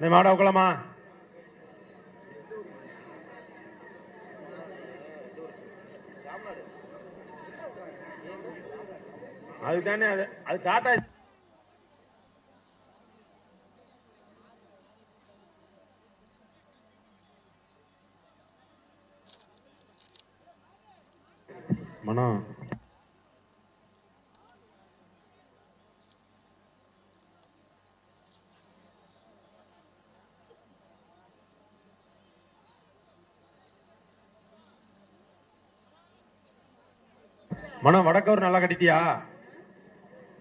நீ மாட உக்கலாமா? அதுதானே அது அது டாடா மனம் மனம் வடக்கவர் நல்லா கட்டிட்டியா?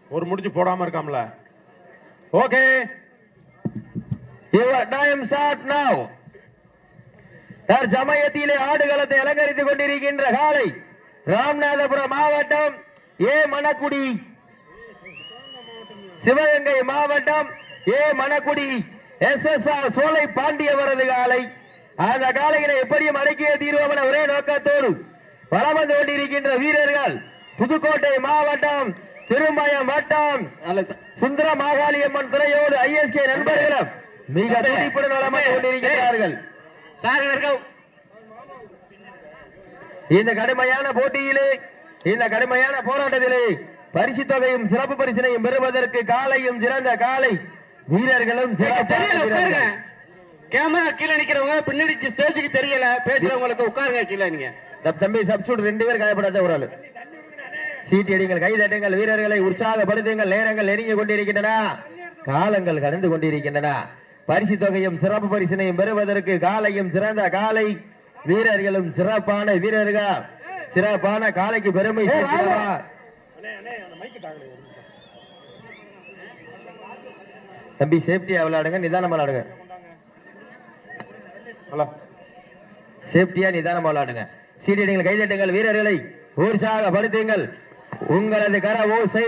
ஒரு முடிச்சு போடாம இருக்காம்ல. ஓகே டைம் time நவ் தற்சமயத்திலே ஆடுகளத்தை அலங்கரித்துக் கொண்டிருக்கின்ற காலை ராமநாதபுரம் மாவட்டம் ஏ மணக்குடி. சிவகங்கை மாவட்டம் A Manakkudi. S S R Solai பாண்டியவரது காலை. அந்த காலையில எப்படியும் அடக்கிய தீர்வோம் ஒரே நோக்கத்தோடு வளம் வந்து கொண்டிருக்கின்ற வீரர்கள் புதுக்கோட்டை மாவட்டம் திருமயம் வட்டம் சுந்தர மாகாளியம்மன் துறையோடு ஐஎஸ்கே நண்பர்களும் மிக துடிப்புடன் வந்து கொண்டிருக்கிறார்கள். இந்த கடுமையான போட்டியிலே இந்த கடுமையான போராட்டத்திலே பரிசு தொகையும் சிறப்பு பரிசினையும் பெறுவதற்கு காலையும் சிறந்த காலை வீரர்களும். கேமரா கீழே நிக்கிறவங்க பின்னாடி ஸ்டேஜுக்கு தெரியல. பேசுறவங்களுக்கு உட்காருங்க கீழே நீங்க. தம்பி சப்ஸ்டியூட் ரெண்டு பேர் காயப்படாத ஒரு ஆளு. சீட்டி அடிங்கள் கை தட்டுங்கள் வீரர்களை உற்சாகப்படுத்துங்கள் நேரங்கள் நெருங்கி கொண்டிருக்கின்றன. காலங்கள் கடந்து கொண்டிருக்கின்றன. பரிசு தொகையும் சிறப்பு பரிசினையும் பெறுவதற்கு காலையும் சிறந்த காலை. வீரர்களும் சிறப்பான வீரர்கள். சிறப்பான காலைக்கு பெருமை தம்பி சேஃப்டியா விளையாடுங்க நிதானமா விளையாடுங்க. ஹலோ. சேஃப்டியா நிதானமா விளையாடுங்க. சீடியடிங்கள் கைதட்டுங்கள் வீரர்களை உற்சாகப்படுத்துங்கள். உங்களது கர ஓசை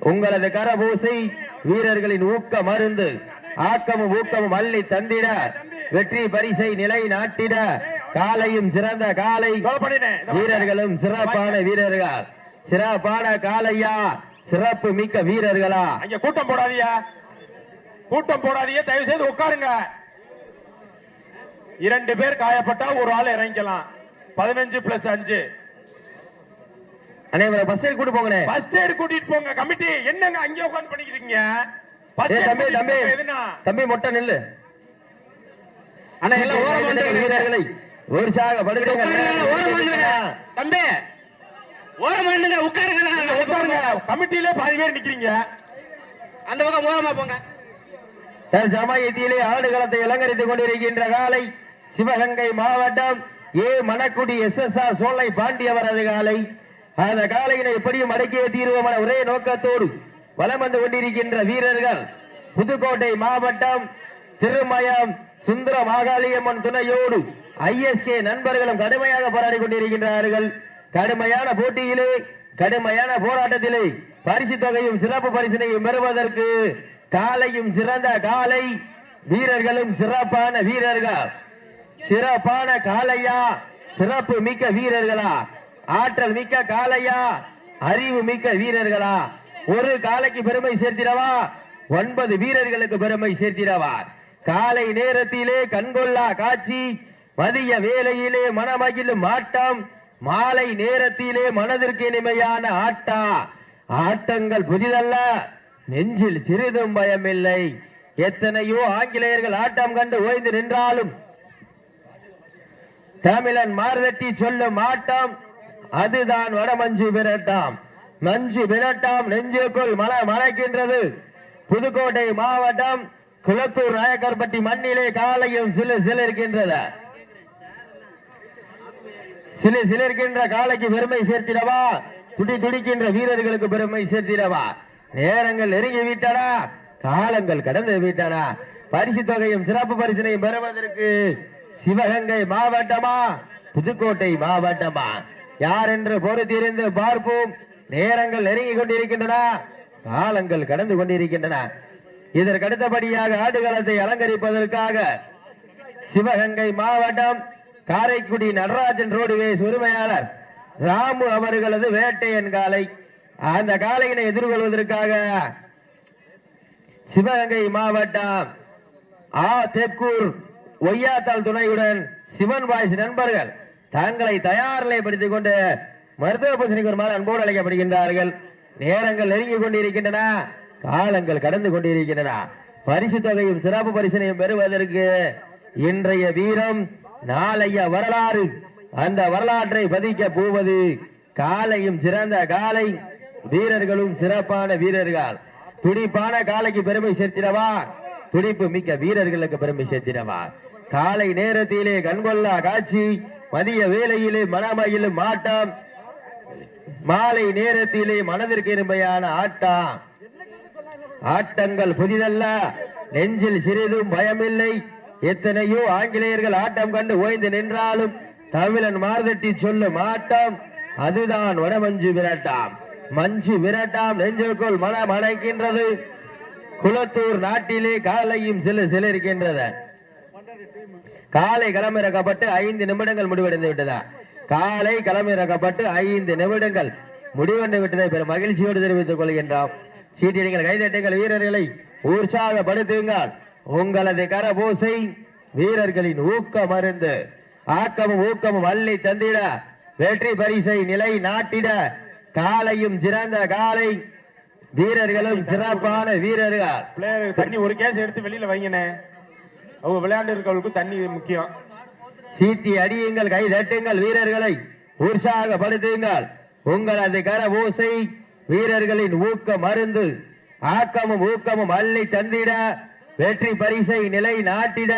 உங்களது கர ஓசை வீரர்களின் ஊக்க மருந்து ஆக்கமும் ஊக்கமும் அள்ளி தந்திட வெற்றி பரிசை நிலை நாட்டிட காலையும் சிறந்த காலை வீரர்களும் சிறப்பான வீரர்கள். சிறப்பான காலையா சிறப்பு மிக்க வீரர்களா. அங்க கூட்டம் போடாதியா கூட்டம் போடாதீங்க தயவு செய்து உட்காருங்க. இரண்டு பேர் காயப்பட்டா ஒரு ஆள் இறங்கிக்கலாம். பதினஞ்சு பிளஸ் அஞ்சு. அனைவரும் பஸ்ஸில் கூட்டு போங்கண்ணே ஃபர்ஸ்ட் எய்ட் கூட்டிட்டு போங்க. கமிட்டி என்னங்க அங்கே உட்கார்ந்து பண்ணிக்கிறீங்க? Aid தம்பி தம்பி. தம்பி மொட்டை நில்லு. அண்ணா எல்லாம் ஓரம் வந்துருங்க வீரர்களை உற்சாகப்படுத்துங்கள் உட்காருங்க, ஓரம் வந்துருங்க தம்பி ஓரம் பண்ணுங்க உட்காருங்க உட்காருங்க. கமிட்டிலே பாதி பேர் நிக்கிறீங்க. அந்த பக்கம் ஓரமா போங்க. சமயத்திலே ஆடுகளத்தை அலங்கரித்துக் கொண்டிருக்கின்ற காலை சிவகங்கை மாவட்டம் A. Manakkudi S. S. R. Solai பாண்டியவரது காலை. அந்த காலையினை எப்படியும் அடக்கிய தீர்வோம் என ஒரே நோக்கத்தோடு வலம் வந்து கொண்டிருக்கின்ற வீரர்கள் புதுக்கோட்டை மாவட்டம் திருமயம் சுந்தர மாகாளியம்மன் துணையோடு ஐஎஸ்கே நண்பர்களும் கடுமையாக போராடி கொண்டிருக்கின்றார்கள். கடுமையான போட்டியிலே கடுமையான போராட்டத்திலே பரிசு தொகையும் சிறப்பு பரிசினையும் பெறுவதற்கு காலையும் சிறந்த காலை வீரர்களும் சிறப்பான வீரர்கள். சிறப்பான காளையா சிறப்பு மிக்க வீரர்களா? ஆற்றல் மிக்க காளையா? அறிவு மிக்க வீரர்களா? ஒரு காலைக்கு பெருமை சேர்த்திடவா? ஒன்பது வீரர்களுக்கு பெருமை சேர்த்திடவார் காலை நேரத்திலே கண்கொள்ளா காட்சி மதிய வேலையிலே மனமகிழும் ஆட்டம் மாலை நேரத்திலே மனதிற்கு இனிமையான ஆட்டா. ஆட்டங்கள் புதிதல்ல நெஞ்சில் சிறிதும் பயமில்லை. எத்தனையோ ஆங்கிலேயர்கள் ஆட்டம் கண்டு ஓய்ந்து நின்றாலும் தமிழன் மார்தட்டி சொல்லும் ஆட்டம் அதுதான் வடமஞ்சு விரட்டாம். மஞ்சு விரட்டாம் நெஞ்சுக்குள் மல மலைக்கின்றது புதுக்கோட்டை மாவட்டம் குளத்தூர் நாயக்கர்பட்டி மண்ணிலே காலையும் சிலு சிலிருக்கின்றது. சிலு சிலிருக்கின்ற காலைக்கு பெருமை சேர்த்திடவா? துடி துடிக்கின்ற வீரர்களுக்கு பெருமை சேர்த்திடவா? நேரங்கள் நெருங்கி விட்டன காலங்கள் கடந்து விட்டன. பரிசு தொகையும் சிறப்பு பரிசினையும் பெறுவதற்கு சிவகங்கை மாவட்டமா? புதுக்கோட்டை மாவட்டமா? யார் என்று பொறுத்திருந்து பார்ப்போம். நேரங்கள் நெருங்கி கொண்டிருக்கின்றன. காலங்கள் கடந்து கொண்டிருக்கின்றன. இதற்கு அடுத்தபடியாக ஆடுகளத்தை அலங்கரிப்பதற்காக சிவகங்கை மாவட்டம் காரைக்குடி நடராஜன் ரோடுவேஸ் உரிமையாளர் ராமு அவர்களது வேட்டையன் காலை. அந்த காலையினை எதிர்கொள்வதற்காக சிவகங்கை மாவட்டம் ஆ தெக்கூர் ஒய்யாத்தாள் துணையுடன் சிவன் பாய்ஸ் நண்பர்கள் தங்களை தயார் நிலைப்படுத்திக் கொண்டு மருத்துவ பூசணிக்கு ஒரு அன்போடு அழைக்கப்படுகின்றார்கள். நேரங்கள் நெருங்கி கொண்டிருக்கின்றன. காலங்கள் கடந்து கொண்டிருக்கின்றன. பரிசு தொகையும் சிறப்பு பரிசனையும் பெறுவதற்கு இன்றைய வீரம் நாளைய வரலாறு. அந்த வரலாற்றை பதிக்க போவது காலையும் சிறந்த காலை. வீரர்களும் சிறப்பான வீரர்கள். துடிப்பான காலைக்கு பெருமை சேர்த்திடவா? துடிப்பு மிக்க வீரர்களுக்கு பெருமை சேர்த்திடவா? காலை நேரத்திலே கண்கொள்ளா காட்சி. மதிய வேலையிலே மனமயிலும் ஆட்டம் மாலை நேரத்திலே மனதிற்கு இருமையான ஆட்டம் ஆட்டங்கள் புதிதல்ல. நெஞ்சில் சிறிதும் பயமில்லை. எத்தனையோ ஆங்கிலேயர்கள் ஆட்டம் கண்டு ஓய்ந்து நின்றாலும் தமிழன் மார்தட்டி சொல்லும் ஆட்டம் அதுதான் வடமஞ்சு விரட்டாம். மஞ்சு விரட்டாம் நெஞ்சுக்குள் மனம் அடைக்கின்றது குளத்தூர் நாட்டிலே காலையும் சில சிலருக்கின்றது. காலை களமிறக்கப்பட்டு ஐந்து நிமிடங்கள் முடிவடைந்து விட்டதா? காலை களமிறக்கப்பட்டு ஐந்து நிமிடங்கள் முடிவடைந்து விட்டதை பெரும் மகிழ்ச்சியோடு தெரிவித்துக் கொள்கின்றோம். சீட்டியடிகள் கைதட்டுங்கள் வீரர்களை உற்சாகப்படுத்துங்கள். உங்களது கரபூசை வீரர்களின் ஊக்க மருந்து ஆக்கமும் ஊக்கமும் வள்ளி தந்திட வெற்றி பரிசை நிலை நாட்டிட காலையும் சிறந்த காலை வீரர்களும் சிறப்பான வீரர்கள். தண்ணி ஒரு கேஸ் எடுத்து வெளியில வைங்கண்ணே. அவங்க விளையாண்டு இருக்கவங்களுக்கு தண்ணி முக்கியம். சீட்டி அடியுங்கள் கை தட்டுங்கள் வீரர்களை. உற்சாகப்படுத்துங்கள். உங்களது கர ஓசை வீரர்களின் ஊக்க மருந்து ஆக்கமும் ஊக்கமும் அள்ளி தந்திட வெற்றி பரிசை நிலை நாட்டிட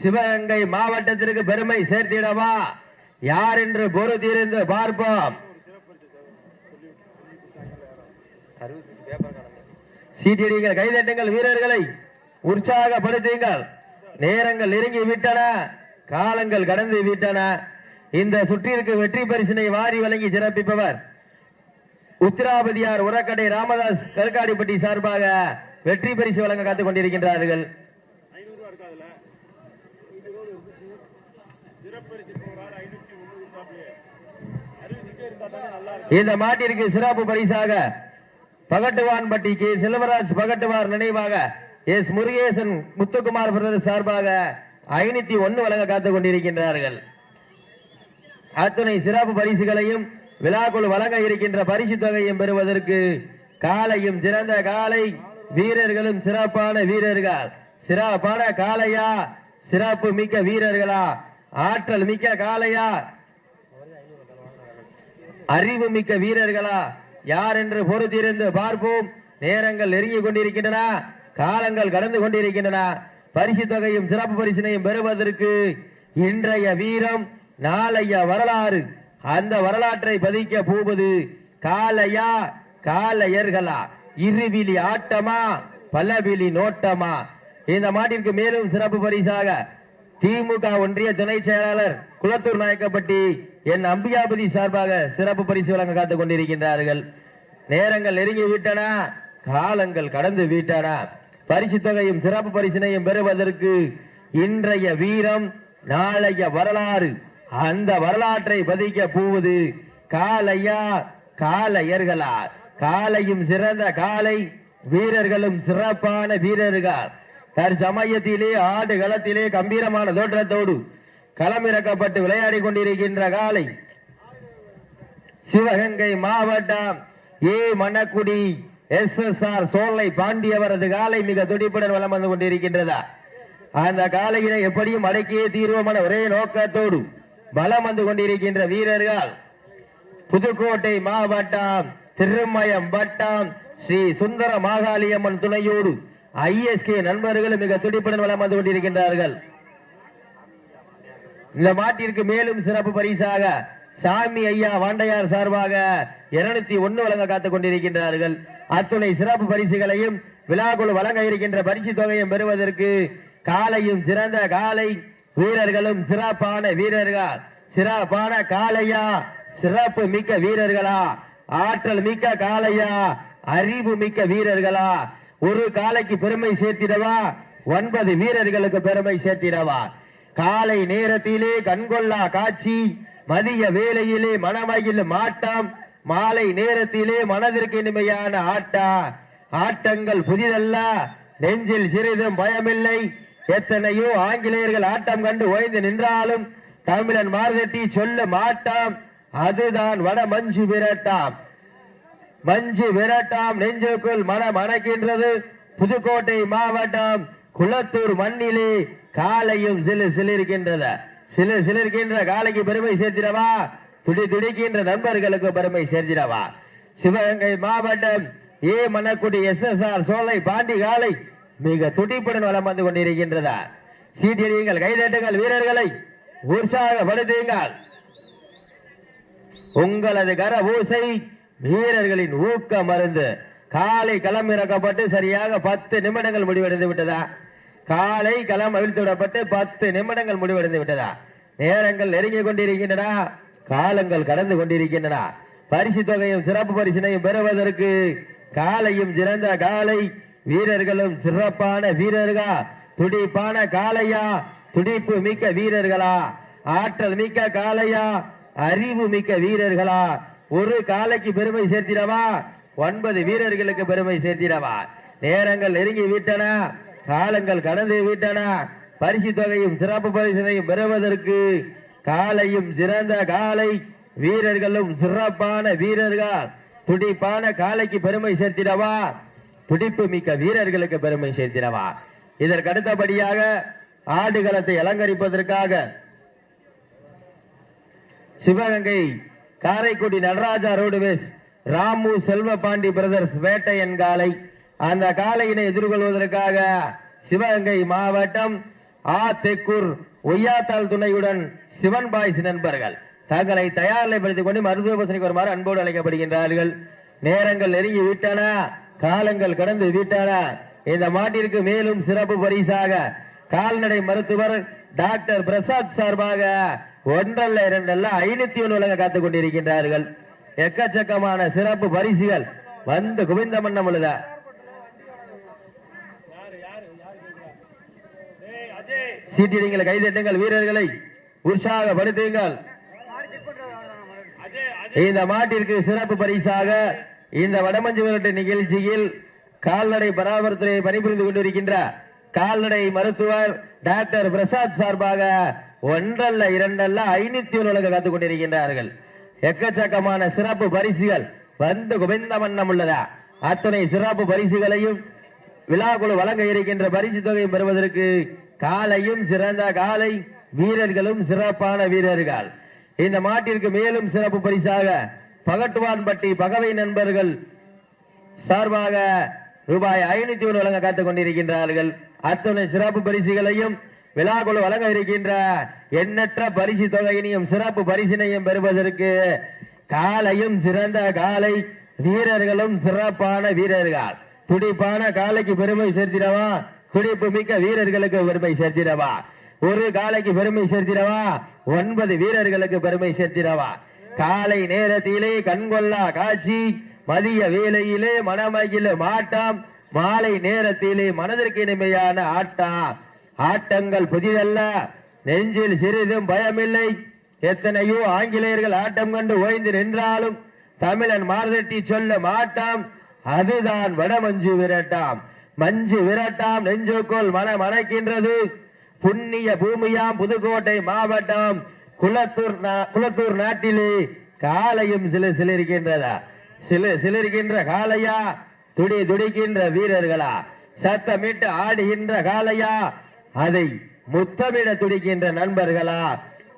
சிவகங்கை மாவட்டத்திற்கு பெருமை சேர்த்திடவா? யார் என்று பொறுத்திருந்து பார்ப்போம். சீட்டிடுங்கள் கைதட்டுங்கள் வீரர்களை. உற்சாகப்படுத்துங்கள். நேரங்கள் நெருங்கி விட்டன காலங்கள் கடந்து விட்டன இந்த சுற்றிற்கு வெற்றி பரிசினை வாரி வழங்கி சிறப்பிப்பவர் உத்திராபதியார் உரக்கடை ராமதாஸ் கருக்காடிப்பட்டி சார்பாக வெற்றி பரிசு வழங்க காத்துக் கொண்டிருக்கின்றார்கள். இந்த மாட்டிற்கு சிறப்பு பரிசாக பகட்டுவான்பட்டிக்கு செல்வராஜ் பகட்டுவார் நினைவாக எஸ் முருகேசன் முத்துக்குமார் பிரதர் சார்பாக ஐநூத்தி ஒன்னு வழங்க காத்துக் கொண்டிருக்கின்றார்கள். அத்துணை சிறப்பு பரிசுகளையும் விழாக்குள் வழங்க இருக்கின்ற பரிசு தொகையும் பெறுவதற்கு காலையும் சிறந்த காலை வீரர்களும் சிறப்பான வீரர்கள். சிறப்பான காளையா? சிறப்பு மிக்க வீரர்களா? ஆற்றல் மிக்க காளையா? அறிவு மிக்க வீரர்களா? யார் என்று பொறுத்திருந்து பார்ப்போம். நேரங்கள் நெருங்கி கொண்டிருக்கின்றன. காலங்கள் கடந்து கொண்டிருக்கின்றன. பரிசு தொகையும் சிறப்பு பரிசினையும் பெறுவதற்கு இன்றைய வீரம் நாளைய வரலாறு. அந்த வரலாற்றை பதிக்க போவது காலையா காலையர்களா இருவிழி ஆட்டமா பலவிழி நோட்டமா? இந்த மாட்டிற்கு மேலும் சிறப்பு பரிசாக திமுக ஒன்றிய துணை செயலாளர் குளத்தூர் நாயக்கப்பட்டி என் அம்பிகாபதி சார்பாக சிறப்பு பரிசு வழங்க காத்துக் கொண்டிருக்கின்றார்கள். நேரங்கள் நெருங்கி விட்டன காலங்கள் கடந்து விட்டன. பரிசு தொகையும் சிறப்பு பரிசினையும் பெறுவதற்கு இன்றைய வீரம் நாளைய வரலாறு. அந்த வரலாற்றை பதிக்க போவது காலையா காலையர்களா காலையும் சிறந்த காலை வீரர்களும் சிறப்பான வீரர்கள். தற்சமயத்திலே ஆடு களத்திலே கம்பீரமான தோற்றத்தோடு களமிறக்கப்பட்டு விளையாடி கொண்டிருக்கின்ற காலை சிவகங்கை மாவட்டம் A. Manakkudi. S S R Solai பாண்டியவரது காலை மிக துடிப்புடன் வளம் வந்து கொண்டிருக்கின்றதா? அந்த காலையில எப்படியும் அடக்கியே தீர்வமான ஒரே நோக்கத்தோடு பலம் வந்து கொண்டிருக்கின்ற வீரர்கள் புதுக்கோட்டை மாவட்டம் திருமயம் வட்டம் ஸ்ரீ சுந்தர மாகாளியம்மன் துணையோடு ஐஎஸ்கே நண்பர்களும் மிக துடிப்புடன் வளம் வந்து கொண்டிருக்கின்றார்கள். இந்த மாட்டிற்கு மேலும் சிறப்பு பரிசாக சாமி ஐயா வாண்டையார் சார்பாக இருநூத்தி ஒன்னு வழங்க காத்துக் கொண்டிருக்கின்றார்கள். அத்துணை சிறப்பு பரிசுகளையும் விழாக்குழு வழங்க இருக்கின்ற பரிசு தொகையும் பெறுவதற்கு காலையும் சிறந்த காலை வீரர்களும் சிறப்பான வீரர்கள். சிறப்பான காலையா சிறப்பு மிக்க வீரர்களா? ஆற்றல் மிக்க காளையா? அறிவு மிக்க வீரர்களா? ஒரு காலைக்கு பெருமை சேர்த்திடவா? ஒன்பது வீரர்களுக்கு பெருமை சேர்த்திடவா? காலை நேரத்திலே கண்கொள்ளா காட்சி மதிய வேலையிலே மனமகிழ் மாட்டம் மாலை நேரத்திலே மனதிற்கு இனிமையான ஆட்டா ஆட்டங்கள் புதிதல்ல நெஞ்சில் சிறிதும் பயமில்லை. எத்தனையோ ஆங்கிலேயர்கள் ஆட்டம் கண்டு ஓய்ந்து நின்றாலும் தமிழன் மார்தட்டி சொல்ல மாட்டாம். அதுதான் வட மஞ்சு விரட்டாம். மஞ்சு விரட்டாம் நெஞ்சுக்குள் மனம் அணைக்கின்றது. புதுக்கோட்டை மாவட்டம் குளத்தூர் மண்ணிலே காலையும் சிலு சிலிருக்கின்றது. சிலு சிலிருக்கின்ற காலைக்கு பெருமை சேர்த்திடவா? துடி துடிக்கின்ற நண்பர்களுக்கு பெருமை சேர்ந்திடவா? சிவகங்கை மாவட்டம் A. Manakkudi S. S. R. Solai Pandi காலை மிக துடிப்புடன் வளம் வந்து கொண்டிருக்கின்றதா? சீட்டியடியுங்கள் கைதட்டுங்கள் வீரர்களை உற்சாகப்படுத்துங்கள் உங்களது கர ஊசை வீரர்களின் ஊக்க மருந்து. காலை களம் இறக்கப்பட்டு சரியாக பத்து நிமிடங்கள் முடிவடைந்து விட்டதா? காலை களம் அவிழ்த்து விடப்பட்டு பத்து நிமிடங்கள் முடிவடைந்து விட்டதா? நேரங்கள் நெருங்கிக் கொண்டிருக்கின்றன. காலங்கள் கடந்து கொண்டிருக்கின்றன. பரிசு தொகையும் சிறப்பு பரிசினையும் பெறுவதற்கு காலையும் சிறந்த காலை. வீரர்களும் சிறப்பான வீரர்களா? துடிப்பான காளையா? துடிப்பு மிக்க வீரர்களா? ஆற்றல் மிக்க காளையா? அறிவு மிக்க வீரர்களா? ஒரு காலைக்கு பெருமை சேர்த்திடவா? ஒன்பது வீரர்களுக்கு பெருமை சேர்த்திடவா? நேரங்கள் நெருங்கி விட்டன. காலங்கள் கடந்து விட்டன. பரிசு தொகையும் சிறப்பு பரிசனையும் பெறுவதற்கு காலையும் சிறந்த காலை. வீரர்களும் சிறப்பான வீரர்கள். துடிப்பான காலைக்கு பெருமை சேர்த்திடவா? துடிப்பு மிக்க வீரர்களுக்கு பெருமை சேர்த்திடவா? இதற்கு அடுத்தபடியாக ஆடுகளத்தை அலங்கரிப்பதற்காக சிவகங்கை காரைக்குடி நடராஜா ரோடுவேஸ் ராமு செல்வபாண்டி பிரதர்ஸ் வேட்டையன் காலை. அந்த காலையினை எதிர்கொள்வதற்காக சிவகங்கை மாவட்டம் ஆ தெக்கூர் ஒய்யாத்தாள் துணையுடன் சிவன் பாய்ஸ் நண்பர்கள் தங்களை தயார் நிலைப்படுத்திக் கொண்டு மருத்துவ வருமாறு அன்போடு அழைக்கப்படுகின்றார்கள். நேரங்கள் நெருங்கி விட்டன. காலங்கள் கடந்து விட்டன. இந்த மாட்டிற்கு மேலும் சிறப்பு பரிசாக கால்நடை மருத்துவர் டாக்டர் பிரசாத் சார்பாக ஒன்றல்ல இரண்டல்ல ஐநூத்தி ஒன்று உலக காத்துக் கொண்டிருக்கின்றார்கள். எக்கச்சக்கமான சிறப்பு பரிசுகள் வந்து குவிந்த மன்னம் உள்ளதா சீட்டிடுங்கள் கைதட்டுங்கள் வீரர்களை உற்சாகப்படுத்துங்கள். இந்த மாட்டிற்கு சிறப்பு பரிசாக இந்த வடமஞ்சு விரட்டு நிகழ்ச்சியில் கால்நடை பராமரித்துறை பணிபுரிந்து கொண்டிருக்கின்ற கால்நடை மருத்துவர் டாக்டர் பிரசாத் சார்பாக ஒன்றல்ல இரண்டல்ல ஐநூத்தி ஒன்று வழங்க காத்துக் கொண்டிருக்கின்றார்கள். எக்கச்சக்கமான சிறப்பு பரிசுகள் வந்து குவிந்த வண்ணம் உள்ளதா? அத்தனை சிறப்பு பரிசுகளையும் விழாக்குழு வழங்க இருக்கின்ற பரிசு தொகையும் பெறுவதற்கு காலையும் சிறந்த காலை வீரர்களும் சிறப்பான வீரர்கள். இந்த மாட்டிற்கு மேலும் சிறப்பு பரிசாக பகட்டுவான்பட்டி பகவை நண்பர்கள் சார்பாக ரூபாய் ஐநூத்தி ஒன்று வழங்க காத்துக் கொண்டிருக்கின்றார்கள். அத்துணை சிறப்பு பரிசுகளையும் விழாக்குழு வழங்க இருக்கின்ற எண்ணற்ற பரிசு தொகையினையும் சிறப்பு பரிசினையும் பெறுவதற்கு காலையும் சிறந்த காலை வீரர்களும் சிறப்பான வீரர்கள். துடிப்பான காலைக்கு பெருமை சேர்த்திடவா? குறிப்பு மிக்க வீரர்களுக்கு பெருமை சேர்த்திடவா? ஒரு காலைக்கு பெருமை சேர்த்திடவா? ஒன்பது வீரர்களுக்கு பெருமை சேர்த்திடவா? காலை நேரத்திலே கண்கொள்ளா காட்சி மதிய வேலையிலே மனமகில மாட்டம் மாலை நேரத்திலே மனதிற்கு இனிமையான ஆட்டம். ஆட்டங்கள் புதிதல்ல நெஞ்சில் சிறிதும் பயமில்லை. எத்தனையோ ஆங்கிலேயர்கள் ஆட்டம் கண்டு ஓய்ந்து நின்றாலும் தமிழன் மார்தட்டி சொல்ல மாட்டாம் அதுதான் வடமஞ்சு விரட்டாம். மஞ்சு விரட்டாம் நெஞ்சுக்குள் மனம் அணைக்கின்றது புண்ணிய பூமியாம் புதுக்கோட்டை மாவட்டம் குளத்தூர் நா- குளத்தூர் நாட்டிலே காலையும் சில சிலிருக்கின்றதா? சில சிலிருக்கின்ற காலையா துடி துடிக்கின்ற வீரர்களா? சத்தமிட்டு ஆடுகின்ற காலையா அதை முத்தமிட துடிக்கின்ற நண்பர்களா?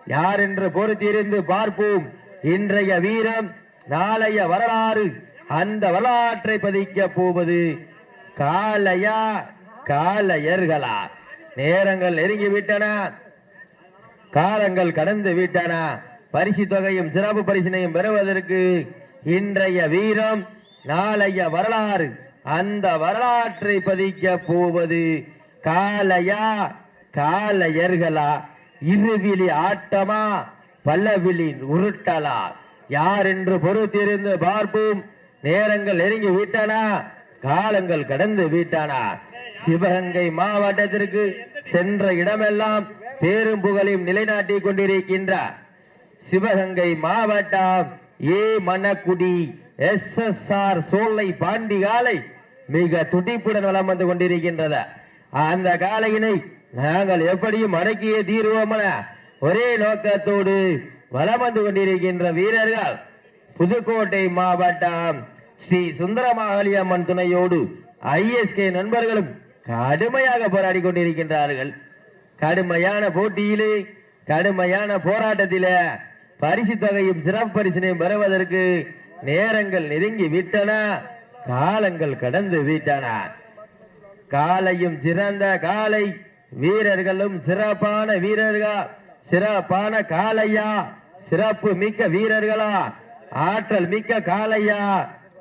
யார் என்று பொறுத்திருந்து பார்ப்போம். இன்றைய வீரம் நாளைய வரலாறு அந்த வரலாற்றை பதிக்க போவது காலையா காலையர்களா? நேரங்கள் நெருங்கி விட்டன காலங்கள் கடந்து விட்டன. பரிசு தொகையும் சிறப்பு பரிசினையும் பெறுவதற்கு இன்றைய வீரம் நாளைய வரலாறு. அந்த வரலாற்றை பதிக்க போவது காலையா காலையர்களா? இருவிழி ஆட்டமா? பல்லவிழி உருட்டலா? யார் என்று பொறுத்திருந்து பார்ப்போம். நேரங்கள் நெருங்கி விட்டன காலங்கள் கடந்து வீட்டானா? சிவகங்கை மாவட்டத்திற்கு சென்ற இடமெல்லாம் பேரும் புகழையும் நிலைநாட்டி கொண்டிருக்கின்றார். சிவகங்கை மாவட்டம் A. Manakkudi S. S. R. Solai பாண்டிகாலை மிக துடிப்புடன் வளம் வந்து கொண்டிருக்கின்றது. அந்த காலையினை நாங்கள் எப்படியும் அடக்கியே தீர்வோமென ஒரே நோக்கத்தோடு வளம் வந்து கொண்டிருக்கின்ற வீரர்கள் புதுக்கோட்டை மாவட்டம் ஸ்ரீ சுந்தரமாகலியம்மன் துணையோடு ஐஎஸ்கே நண்பர்களும் கடுமையாக போராடி கொண்டிருக்கின்றார்கள். கடுமையான போட்டியிலே கடுமையான போராட்டத்திலே பரிசு தொகையும் சிறப்பு பரிசினையும் பெறுவதற்கு நேரங்கள் நெருங்கி விட்டன. காலங்கள் கடந்து விட்டன. காலையும் சிறந்த காலை வீரர்களும் சிறப்பான வீரர்கள் சிறப்பான காலையா சிறப்பு மிக்க வீரர்களா ஆற்றல் மிக்க காலையா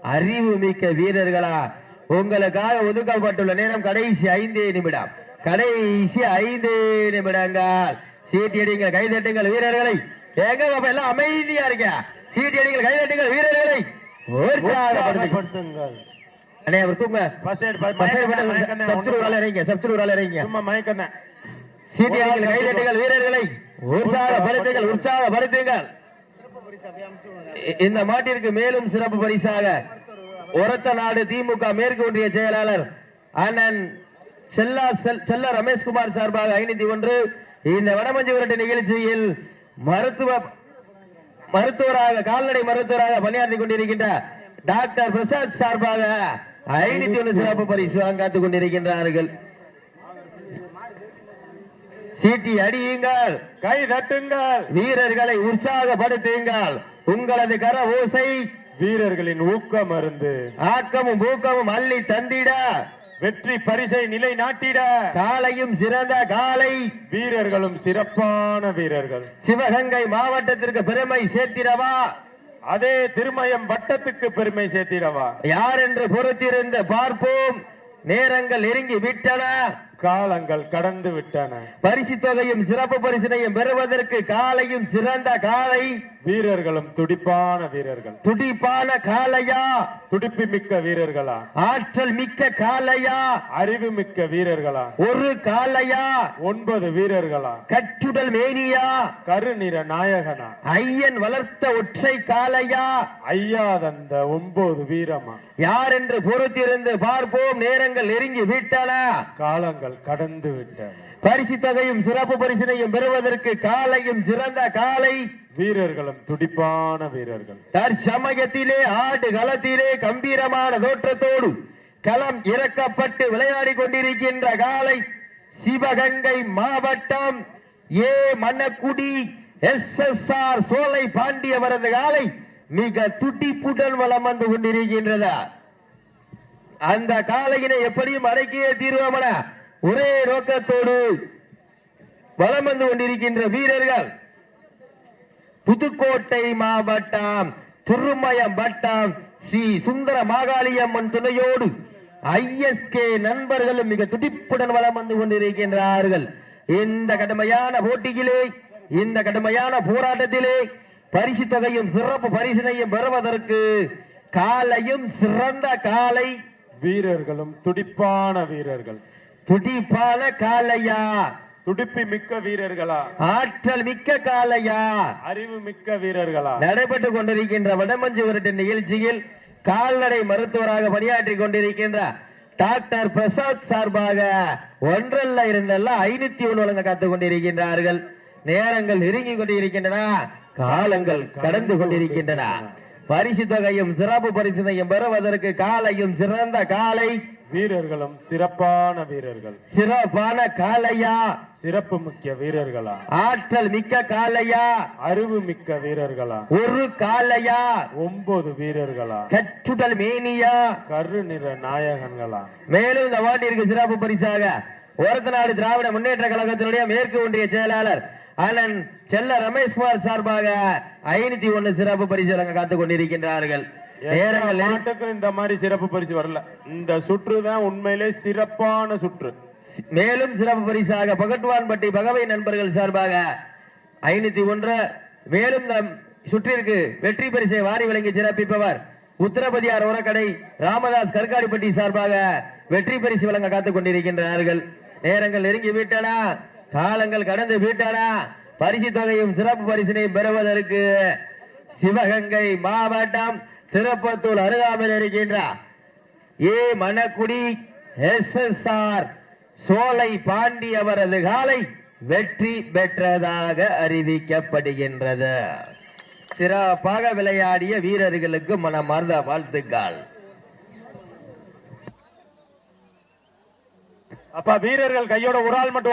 அறிவு மிக்க வீரர்களா? உங்களுக்காக ஒதுக்கப்பட்டுள்ள நேரம் கடைசி ஐந்தே நிமிடம். கடைசி ஐந்து நிமிடங்கள். சீட்டியடிங்கள் கைதட்டுங்கள் வீரர்களை. எங்க பாப்பா எல்லாம் அமைதியா இருக்க சீட்டியடிங்கள் கைதட்டுங்கள் வீரர்களை. உற்சாகப்படுத்துங்கள். அண்ணே அவர் தூங்க. வேலை இறங்க வேலை இறங்க. சும்மா மயக்கண்ணே. சீட்டியடிகள் கைதட்டுங்கள் வீரர்களை. உற்சாகப்படுத்துங்கள் உற்சாகப்படுத்துங்கள். இந்த மாட்டிற்கு மேலும் சிறப்பு பரிசாக உரத்த நாடு திமுக மேற்கு ஒன்றிய செயலாளர் அண்ணன் செல்லா செல்ல ரமேஷ்குமார் சார்பாக ஐநூத்தி ஒன்று. இந்த வடமஞ்சு விரட்டு நிகழ்ச்சியில் மருத்துவ மருத்துவராக கால்நடை மருத்துவராக பணியாற்றி கொண்டிருக்கின்ற டாக்டர் பிரசாத் சார்பாக ஐநூத்தி ஒன்று சிறப்பு பரிசு காத்துக் கொண்டிருக்கின்றார்கள். சீட்டி அடியுங்கள் கை தட்டுங்கள் வீரர்களை உற்சாகப்படுத்துங்கள். உங்களது கர ஓசை வீரர்களின் ஊக்க மருந்து ஆக்கமும் ஊக்கமும் அள்ளி தந்திட. வெற்றி பரிசை நிலை நாட்டிட காலையும் சிறந்த காலை. வீரர்களும் சிறப்பான வீரர்கள். சிவகங்கை மாவட்டத்திற்கு பெருமை சேர்த்திடவா? அதே திருமயம் வட்டத்துக்கு பெருமை சேர்த்திடவா? யார் என்று பொறுத்திருந்து பார்ப்போம். நேரங்கள் நெருங்கி விட்டன. காலங்கள் கடந்து விட்டன. பரிசு தொகையும் சிறப்பு பரிசினையும் பெறுவதற்கு காலையும் சிறந்த காலை வீரர்களும் துடிப்பான வீரர்கள். துடிப்பான காலையா துடிப்பு மிக்க வீரர்களா? ஆற்றல் மிக்க காலையா அறிவு மிக்க வீரர்களா? ஒரு காலையா ஒன்பது வீரர்களா? கற்றுடல் மேனியா? கருநிற நாயகனா? ஐயன் வளர்த்த ஒற்றை காலையா ஐயா தந்த ஒன்பது வீரமா? யார் என்று பொறுத்திருந்து பார்ப்போம். நேரங்கள் நெருங்கி விட்டன. காலங்கள் கடந்து விட்டன. பரிசு தொகையும் சிறப்பு பரிசினையும் பெறுவதற்கு காலையும் சிறந்த காலை வீரர்களும் துடிப்பான வீரர்கள். தற்சமயத்திலே ஆடு களத்திலே கம்பீரமான தோற்றத்தோடு களம் இறக்கப்பட்டு விளையாடி கொண்டிருக்கின்ற காலை சிவகங்கை மாவட்டம் A. Mannakkudi S. S. R. Solai பாண்டியவரது காலை மிக துடிப்புடன் வலம் வந்து கொண்டிருக்கின்றதா. அந்த காலையினை எப்படியும் அடக்கியே தீர்வமன? ஒரே நோக்கத்தோடு வலம் வந்து கொண்டிருக்கின்ற வீரர்கள் புதுக்கோட்டை மாவட்டம் திருமயம் வட்டம் ஸ்ரீ சுந்தர மாகாளியம்மன் துணையோடு ஐஎஸ்கே நண்பர்களும் மிக துடிப்புடன் வலம் வந்து கொண்டிருக்கின்றார்கள். இந்த கடுமையான போட்டியிலே இந்த கடுமையான போராட்டத்திலே பரிசு தொகையும் சிறப்பு பரிசினையும் பெறுவதற்கு காலையும் சிறந்த காலை வீரர்களும் துடிப்பான வீரர்கள். துடிப்பான காலையா? துடிப்பு மிக்க வீரர்களா? ஆற்றல் மிக்க காலையா அறிவு மிக்க வீரர்களா? நடைபெற்று கொண்டிருக்கின்ற வடமஞ்சு விரட்டு நிகழ்ச்சியில் கால்நடை மருத்துவராக பணியாற்றி கொண்டிருக்கின்ற டாக்டர் பிரசாத் சார்பாக ஒன்றல்ல இரண்டல்ல ஐநூத்தி ஒன்று வழங்க காத்துக் கொண்டிருக்கின்றார்கள். நேரங்கள் நெருங்கி கொண்டிருக்கின்றன. காலங்கள் கடந்து கொண்டிருக்கின்றன. பரிசு தொகையும் சிறப்பு பரிசினையும் பெறுவதற்கு காலையும் சிறந்த காலை வீரர்களும் சிறப்பான வீரர்கள். சிறப்பான காலையா சிறப்பு மிக்க வீரர்களா? ஆற்றல் மிக்க காலையா அறிவு மிக்க வீரர்களா? ஒரு காலையா ஒன்பது வீரர்களா? கற்றுடல் மேனியா? கருநிற நாயகன்களா? மேலும் இந்த வாட்டிற்கு சிறப்பு பரிசாக ஒரத்தநாடு திராவிட முன்னேற்ற கழகத்தினுடைய மேற்கு ஒன்றிய செயலாளர் அண்ணன் செல்ல ரமேஷ்குமார் சார்பாக ஐநூத்தி ஒன்னு சிறப்பு பரிசு காத்துக் கொண்டிருக்கின்றார்கள். நேரங்கள் இந்த மாதிரி சிறப்பு பரிசு வரல. இந்த சுற்று தான் உண்மையிலே சிறப்பான சுற்று. மேலும் சிறப்பு பரிசாக பகட்வான்பட்டி பகவை நண்பர்கள் சார்பாக ஐநூத்தி ஒன்று. மேலும் நம் சுற்றிற்கு வெற்றி பரிசை வாரி வழங்கி சிறப்பிப்பவர் உத்தரபதியார் உரக்கடை ராமதாஸ் கற்காடிப்பட்டி சார்பாக வெற்றி பரிசு வழங்க காத்துக் கொண்டிருக்கின்றார்கள். நேரங்கள் நெருங்கி விட்டன. காலங்கள் கடந்து விட்டன. பரிசு தொகையும் சிறப்பு பரிசினையும் பெறுவதற்கு சிவகங்கை மாவட்டம் திருப்பத்தூர் அருகாமையில் இருக்கின்ற A. Manakkudi S. S. R. Solai Pandi அவரது காலை வெற்றி பெற்றதாக அறிவிக்கப்படுகின்றது. சிறப்பாக விளையாடிய வீரர்களுக்கு மனமார்ந்த வாழ்த்துக்கள். அப்பா வீரர்கள் கையோட ஒரு ஆள் மட்டும்